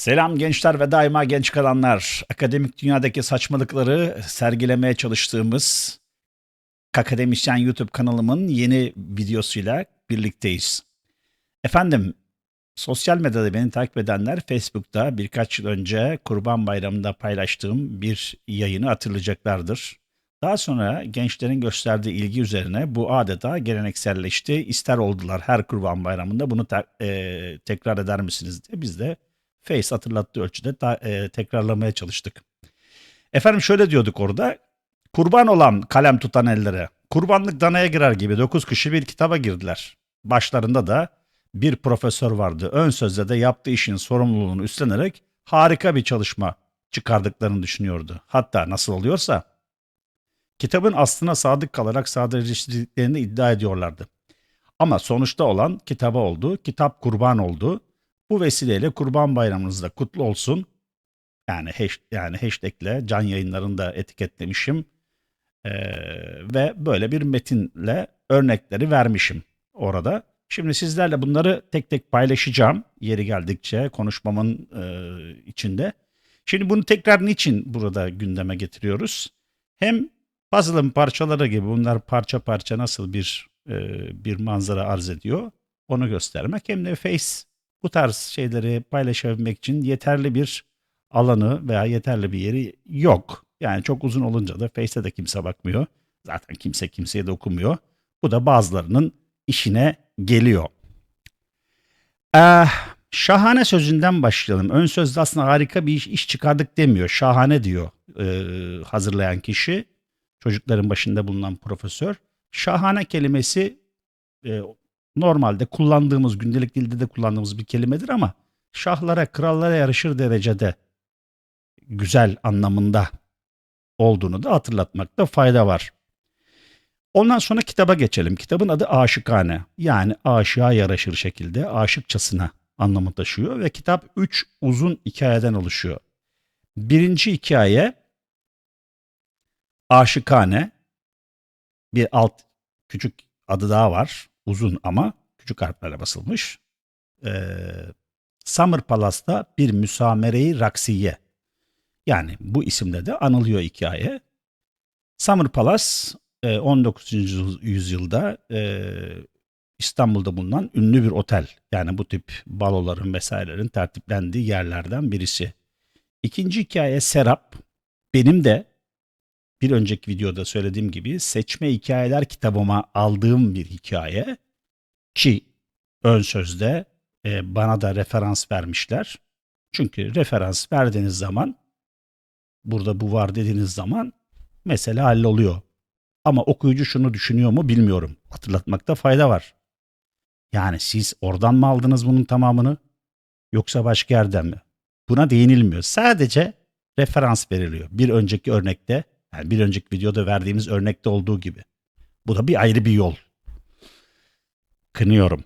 Selam gençler ve daima genç kalanlar. Akademik dünyadaki saçmalıkları sergilemeye çalıştığımız Akademisyen YouTube kanalımın yeni videosuyla birlikteyiz. Efendim, sosyal medyada beni takip edenler Facebook'ta birkaç yıl önce Kurban Bayramı'nda paylaştığım bir yayını hatırlayacaklardır. Daha sonra gençlerin gösterdiği ilgi üzerine bu adeta gelenekselleşti. İster oldular her Kurban Bayramı'nda bunu te- e, tekrar eder misiniz diye biz de Face hatırlattığı ölçüde ta- e, tekrarlamaya çalıştık. Efendim şöyle diyorduk orada. Kurban olan kalem tutan ellere, kurbanlık danaya girer gibi dokuz kişi bir kitaba girdiler. Başlarında da bir profesör vardı. Ön sözde de yaptığı işin sorumluluğunu üstlenerek harika bir çalışma çıkardıklarını düşünüyordu. Hatta nasıl oluyorsa kitabın aslına sadık kalarak sadeleştirdiklerini iddia ediyorlardı. Ama sonuçta olan kitaba oldu, kitap kurban oldu. Bu vesileyle Kurban Bayramınız da kutlu olsun. Yani hash, yani hashtagle can yayınlarında etiketlemişim. Ee, ve böyle bir metinle örnekleri vermişim orada. Şimdi sizlerle bunları tek tek paylaşacağım yeri geldikçe konuşmamın e, içinde. Şimdi bunu tekrar niçin burada gündeme getiriyoruz? Hem puzzle'ın parçaları gibi bunlar parça parça nasıl bir e, bir manzara arz ediyor onu göstermek hem de Face bu tarz şeyleri paylaşabilmek için yeterli bir alanı veya yeterli bir yeri yok. Yani çok uzun olunca da Face'te de kimse bakmıyor. Zaten kimse kimseye de okumuyor. Bu da bazılarının işine geliyor. Eh, şahane sözünden başlayalım. Ön sözde aslında harika bir iş, iş çıkardık demiyor. Şahane diyor e, hazırlayan kişi. Çocukların başında bulunan profesör. Şahane kelimesi e, normalde kullandığımız, gündelik dilde de kullandığımız bir kelimedir ama şahlara, krallara yarışır derecede güzel anlamında olduğunu da hatırlatmakta fayda var. Ondan sonra kitaba geçelim. Kitabın adı Aşıkane. Yani aşığa yaraşır şekilde, aşıkçasına anlamı taşıyor ve kitap 3 uzun hikayeden oluşuyor. Birinci hikaye Aşıkane. Bir alt küçük adı daha var. Uzun ama küçük harflerle basılmış. Ee, Summer Palace'ta bir müsamereyi raksiye. Yani bu isimle de anılıyor hikaye. Summer Palace e, 19. yüzyılda e, İstanbul'da bulunan ünlü bir otel. Yani bu tip baloların vesairelerin tertiplendiği yerlerden birisi. İkinci hikaye Serap. Benim de bir önceki videoda söylediğim gibi seçme hikayeler kitabıma aldığım bir hikaye ki ön sözde e, bana da referans vermişler. Çünkü referans verdiğiniz zaman burada bu var dediğiniz zaman mesele halloluyor. Ama okuyucu şunu düşünüyor mu bilmiyorum. Hatırlatmakta fayda var. Yani siz oradan mı aldınız bunun tamamını yoksa başka yerden mi? Buna değinilmiyor. Sadece referans veriliyor. Bir önceki örnekte yani bir önceki videoda verdiğimiz örnekte olduğu gibi. Bu da bir ayrı bir yol. Kınıyorum.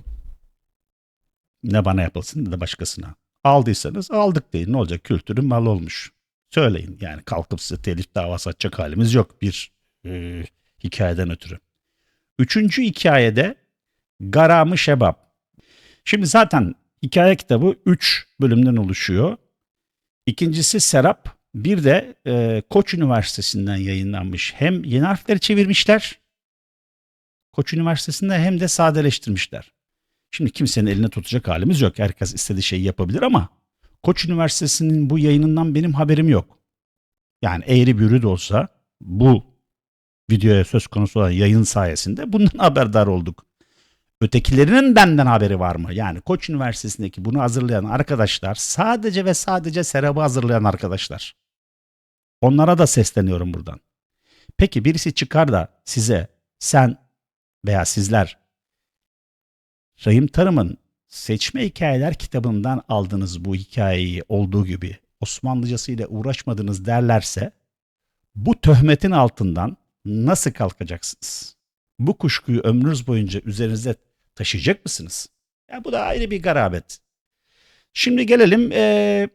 Ne bana yapılsın ne de başkasına. Aldıysanız aldık deyin. Ne olacak? Kültürün mal olmuş. Söyleyin. Yani kalkıp size telif davası açacak halimiz yok bir e, hikayeden ötürü. Üçüncü hikayede Garamı Şebap. Şimdi zaten hikaye kitabı 3 bölümden oluşuyor. İkincisi Serap. Bir de e, Koç Üniversitesi'nden yayınlanmış. Hem yeni harfleri çevirmişler. Koç Üniversitesi'nde hem de sadeleştirmişler. Şimdi kimsenin eline tutacak halimiz yok. Herkes istediği şeyi yapabilir ama Koç Üniversitesi'nin bu yayınından benim haberim yok. Yani eğri bürü de olsa bu videoya söz konusu olan yayın sayesinde bundan haberdar olduk. Ötekilerinin benden haberi var mı? Yani Koç Üniversitesi'ndeki bunu hazırlayan arkadaşlar sadece ve sadece Serap'ı hazırlayan arkadaşlar. Onlara da sesleniyorum buradan. Peki birisi çıkar da size sen veya sizler Rahim Tarım'ın Seçme Hikayeler kitabından aldığınız bu hikayeyi olduğu gibi Osmanlıcasıyla uğraşmadınız derlerse bu töhmetin altından nasıl kalkacaksınız? Bu kuşkuyu ömrünüz boyunca üzerinizde taşıyacak mısınız? Ya bu da ayrı bir garabet. Şimdi gelelim ee,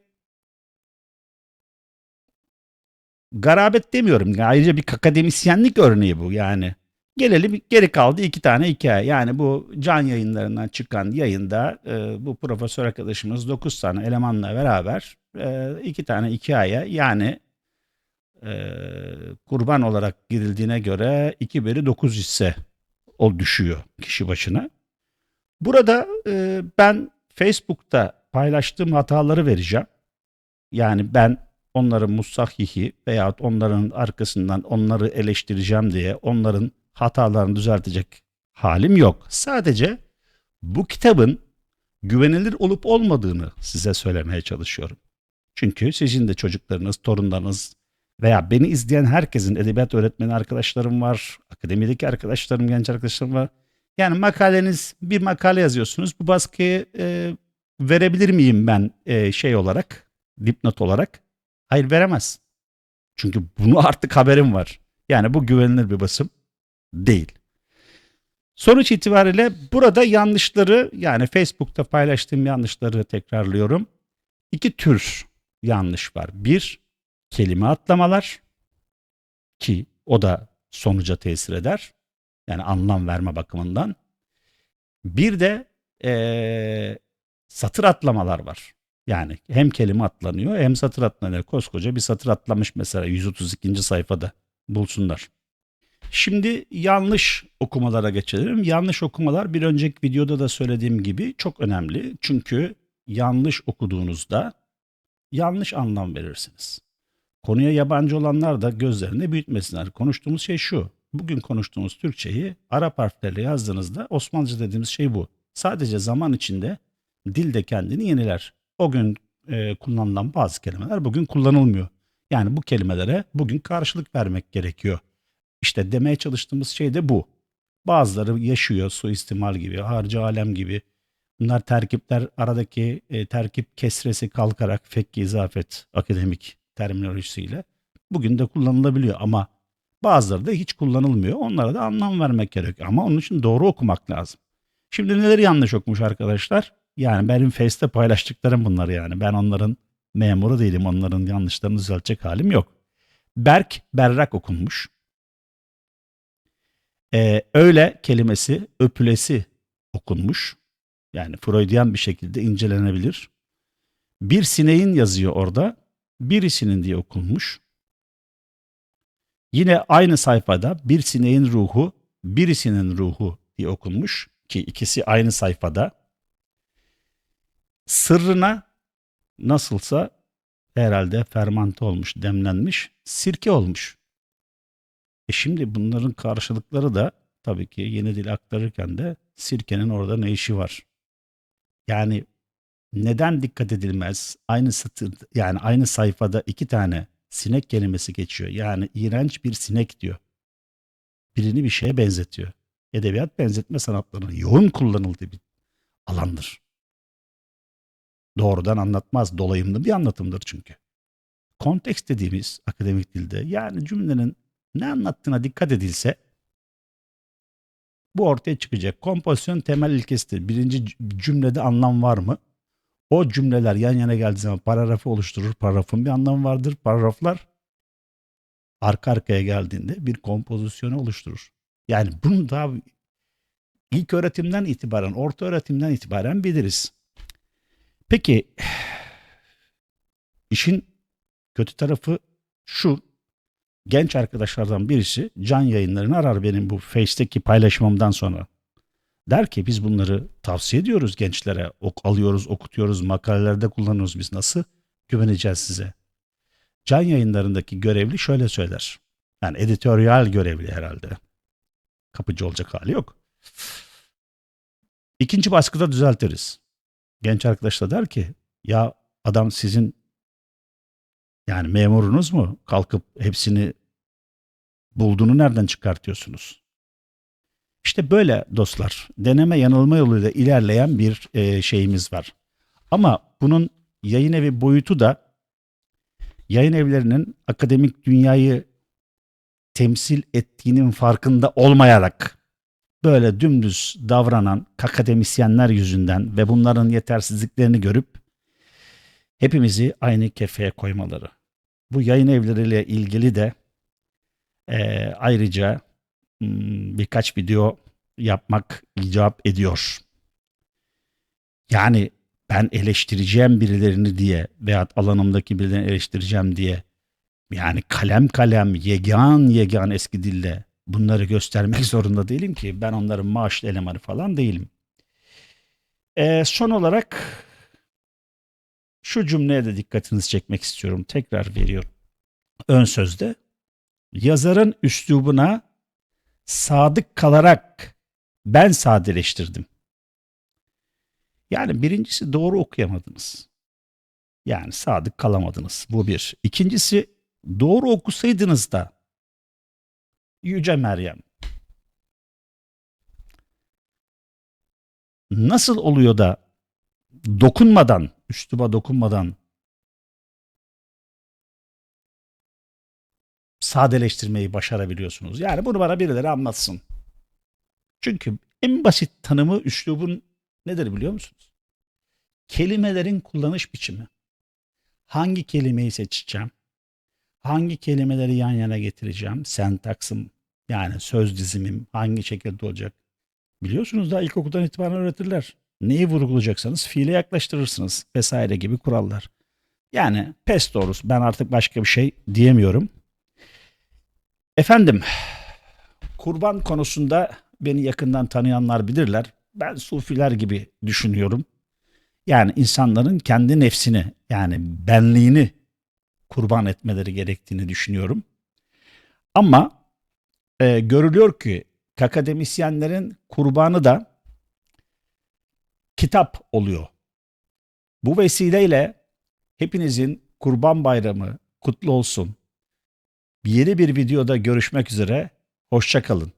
garabet demiyorum. Ayrıca bir akademisyenlik örneği bu yani. Gelelim geri kaldı iki tane hikaye. Yani bu can yayınlarından çıkan yayında e, bu profesör arkadaşımız 9 tane elemanla beraber e, iki tane hikaye yani e, kurban olarak girildiğine göre 2 biri 9 hisse o düşüyor kişi başına. Burada e, ben Facebook'ta paylaştığım hataları vereceğim. Yani ben onların musahihi veyahut onların arkasından onları eleştireceğim diye onların hatalarını düzeltecek halim yok. Sadece bu kitabın güvenilir olup olmadığını size söylemeye çalışıyorum. Çünkü sizin de çocuklarınız, torunlarınız veya beni izleyen herkesin edebiyat öğretmeni arkadaşlarım var, akademideki arkadaşlarım, genç arkadaşlarım var. Yani makaleniz bir makale yazıyorsunuz. Bu baskıyı e, verebilir miyim ben e, şey olarak, dipnot olarak? Hayır veremez. Çünkü bunu artık haberim var. Yani bu güvenilir bir basım değil. Sonuç itibariyle burada yanlışları yani Facebook'ta paylaştığım yanlışları tekrarlıyorum. İki tür yanlış var. Bir, kelime atlamalar ki o da sonuca tesir eder. Yani anlam verme bakımından. Bir de ee, satır atlamalar var. Yani hem kelime atlanıyor hem satır atlanıyor. Koskoca bir satır atlamış mesela 132. sayfada bulsunlar. Şimdi yanlış okumalara geçelim. Yanlış okumalar bir önceki videoda da söylediğim gibi çok önemli. Çünkü yanlış okuduğunuzda yanlış anlam verirsiniz. Konuya yabancı olanlar da gözlerinde büyütmesinler. Konuştuğumuz şey şu. Bugün konuştuğumuz Türkçeyi Arap harflerle yazdığınızda Osmanlıca dediğimiz şey bu. Sadece zaman içinde dil de kendini yeniler. O gün e, kullanılan bazı kelimeler bugün kullanılmıyor. Yani bu kelimelere bugün karşılık vermek gerekiyor. İşte demeye çalıştığımız şey de bu. Bazıları yaşıyor suistimal gibi, harcı alem gibi. Bunlar terkipler aradaki e, terkip kesresi kalkarak fekki izafet akademik terminolojisiyle bugün de kullanılabiliyor ama bazıları da hiç kullanılmıyor. Onlara da anlam vermek gerekiyor ama onun için doğru okumak lazım. Şimdi neleri yanlış okumuş arkadaşlar? Yani benim Face'te paylaştıklarım bunlar yani. Ben onların memuru değilim. Onların yanlışlarını düzeltecek halim yok. Berk berrak okunmuş. Ee, öyle kelimesi öpülesi okunmuş. Yani Freudian bir şekilde incelenebilir. Bir sineğin yazıyor orada. Birisinin diye okunmuş. Yine aynı sayfada bir sineğin ruhu, birisinin ruhu diye okunmuş ki ikisi aynı sayfada. Sırrına nasılsa herhalde fermante olmuş, demlenmiş, sirke olmuş. E şimdi bunların karşılıkları da tabii ki yeni dil aktarırken de sirkenin orada ne işi var? Yani neden dikkat edilmez? Aynı satır yani aynı sayfada iki tane sinek kelimesi geçiyor. Yani iğrenç bir sinek diyor. Birini bir şeye benzetiyor. Edebiyat benzetme sanatlarının yoğun kullanıldığı bir alandır. Doğrudan anlatmaz, dolayımlı bir anlatımdır çünkü. Kontekst dediğimiz akademik dilde yani cümlenin ne anlattığına dikkat edilse bu ortaya çıkacak. Kompozisyon temel ilkesidir. Birinci cümlede anlam var mı? O cümleler yan yana geldiği zaman paragrafı oluşturur. Paragrafın bir anlamı vardır. Paragraflar arka arkaya geldiğinde bir kompozisyonu oluşturur. Yani bunu daha ilk öğretimden itibaren, orta öğretimden itibaren biliriz. Peki işin kötü tarafı şu. Genç arkadaşlardan birisi can yayınlarını arar benim bu Face'teki paylaşmamdan sonra. Der ki biz bunları tavsiye ediyoruz gençlere. Ok alıyoruz, okutuyoruz, makalelerde kullanıyoruz biz. Nasıl güveneceğiz size? Can yayınlarındaki görevli şöyle söyler. Yani editoryal görevli herhalde. Kapıcı olacak hali yok. İkinci baskıda düzeltiriz. Genç arkadaş da der ki ya adam sizin yani memurunuz mu? Kalkıp hepsini bulduğunu nereden çıkartıyorsunuz? İşte böyle dostlar deneme yanılma yoluyla ilerleyen bir e, şeyimiz var. Ama bunun yayın evi boyutu da yayın evlerinin akademik dünyayı temsil ettiğinin farkında olmayarak böyle dümdüz davranan akademisyenler yüzünden ve bunların yetersizliklerini görüp hepimizi aynı kefeye koymaları. Bu yayın evleriyle ilgili de e, ayrıca hmm, birkaç video yapmak icap ediyor. Yani ben eleştireceğim birilerini diye veyahut alanımdaki birilerini eleştireceğim diye yani kalem kalem yegan yegan eski dille bunları göstermek zorunda değilim ki. Ben onların maaşlı elemanı falan değilim. Ee, son olarak şu cümleye de dikkatinizi çekmek istiyorum. Tekrar veriyorum. Ön sözde yazarın üslubuna sadık kalarak ben sadeleştirdim. Yani birincisi doğru okuyamadınız. Yani sadık kalamadınız. Bu bir. İkincisi doğru okusaydınız da Yüce Meryem nasıl oluyor da dokunmadan, üsluba dokunmadan sadeleştirmeyi başarabiliyorsunuz. Yani bunu bana birileri anlatsın. Çünkü en basit tanımı üslubun nedir biliyor musunuz? Kelimelerin kullanış biçimi. Hangi kelimeyi seçeceğim? Hangi kelimeleri yan yana getireceğim? Sentaksım yani söz dizimim hangi şekilde olacak? Biliyorsunuz da ilkokuldan itibaren öğretirler. Neyi vurgulayacaksanız fiile yaklaştırırsınız vesaire gibi kurallar. Yani pes doğrusu ben artık başka bir şey diyemiyorum. Efendim kurban konusunda beni yakından tanıyanlar bilirler. Ben sufiler gibi düşünüyorum. Yani insanların kendi nefsini yani benliğini kurban etmeleri gerektiğini düşünüyorum. Ama e, görülüyor ki akademisyenlerin kurbanı da kitap oluyor. Bu vesileyle hepinizin kurban bayramı kutlu olsun. Yeni bir videoda görüşmek üzere. Hoşçakalın.